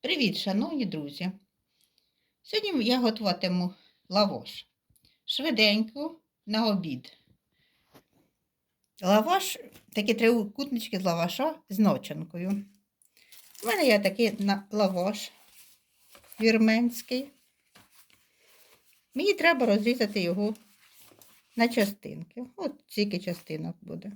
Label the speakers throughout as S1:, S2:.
S1: Привіт, шановні друзі! Сьогодні я готуватиму лаваш. Швиденько на обід. Лаваш, такі трикутнички з лаваша з начинкою. У мене є такий лаваш вірменський. Мені треба розрізати його на частинки. От стільки частинок буде.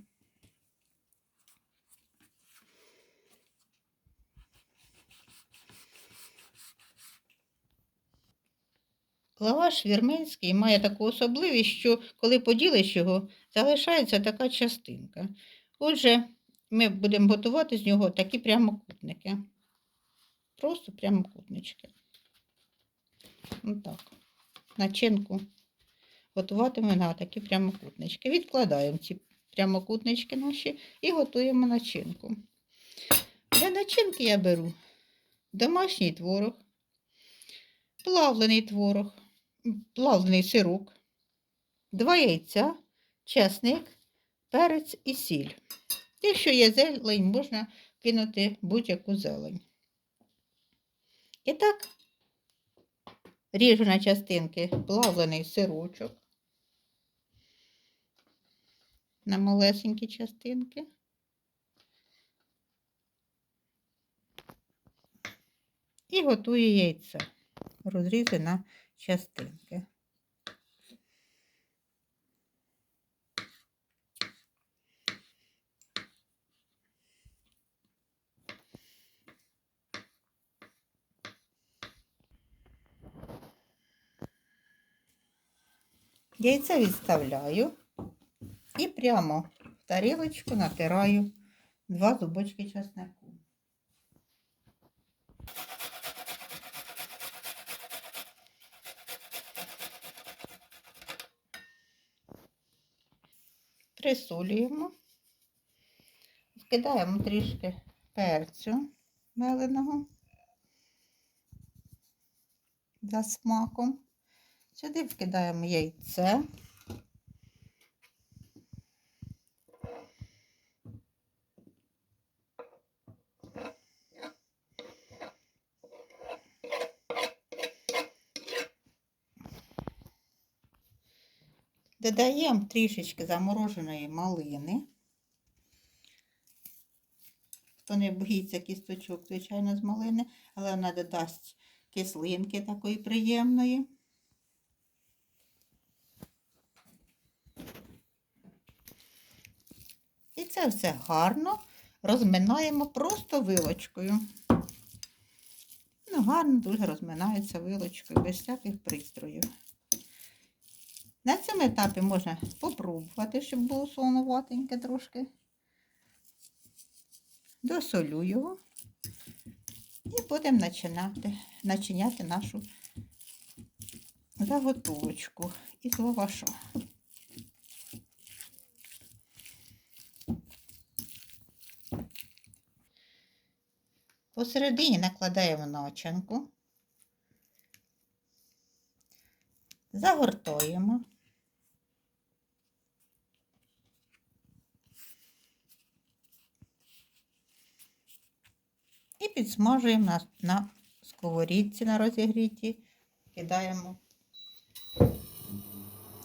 S1: Лаваш вірменський має таку особливість, що коли поділиш його, залишається така частинка. Отже, ми будемо готувати з нього такі прямокутники. Просто прямокутнички. Отак. Начинку готуватимемо на такі прямокутнички. Відкладаємо ці прямокутнички наші і готуємо начинку. Для начинки я беру домашній творог, плавлений творог, плавлений сирок, два яйця, чесник, перець і сіль. Якщо є зелень, можна кинути будь-яку зелень. І так, ріжу на частинки плавлений сирочок. На малесенькі частинки. І готую яйце. Розрізаю на частинки. Яйце відставляю і прямо в тарілочку натираю два зубочки чеснику. Присолюємо, вкидаємо трішки перцю меленого за смаком. Сюди вкидаємо яйце. Додаємо трішечки замороженої малини. Хто не боїться кісточок, звичайно, з малини, але вона додасть кислинки такої приємної. І це все гарно розминаємо просто вилочкою. Ну, гарно дуже розминається вилочкою, без всяких пристроїв. На цьому етапі можна попробувати, щоб було солонуватеньке трошки. Досолю його і будемо начинати, начиняти нашу заготовочку із лаваша. Посередині накладаємо начинку, загортуємо. Підсмажуємо на, на сковорідці на розігріті, кидаємо.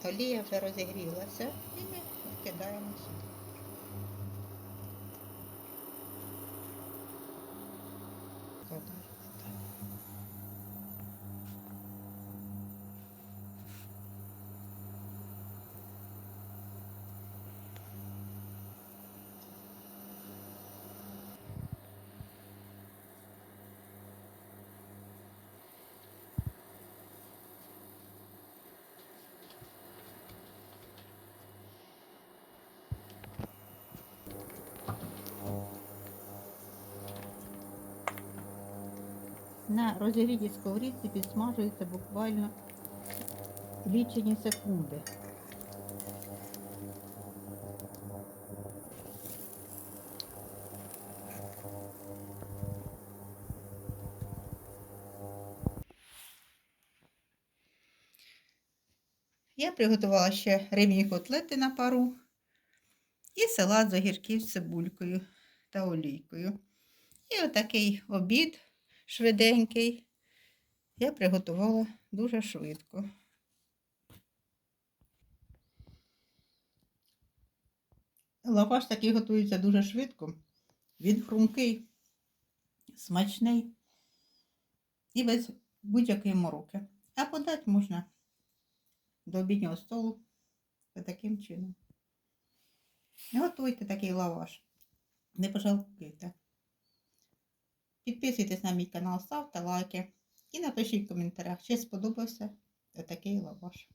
S1: Олія вже розігрілася і ми кидаємо сюди. На розігрітій сковорідці підсмажується буквально лічені секунди. Я приготувала ще рибні котлети на пару і салат з огірків з цибулькою та олійкою. І отакий обід швиденький. Я приготувала дуже швидко. Лаваш такий готується дуже швидко. Він хрумкий, смачний і без будь-якої мороки. А подати можна до обіднього столу таким чином. Готуйте такий лаваш. Не пожалкуйте. Підписуйтесь на мій канал, ставте лайки і напишіть в коментарях, чи сподобався такий лаваш.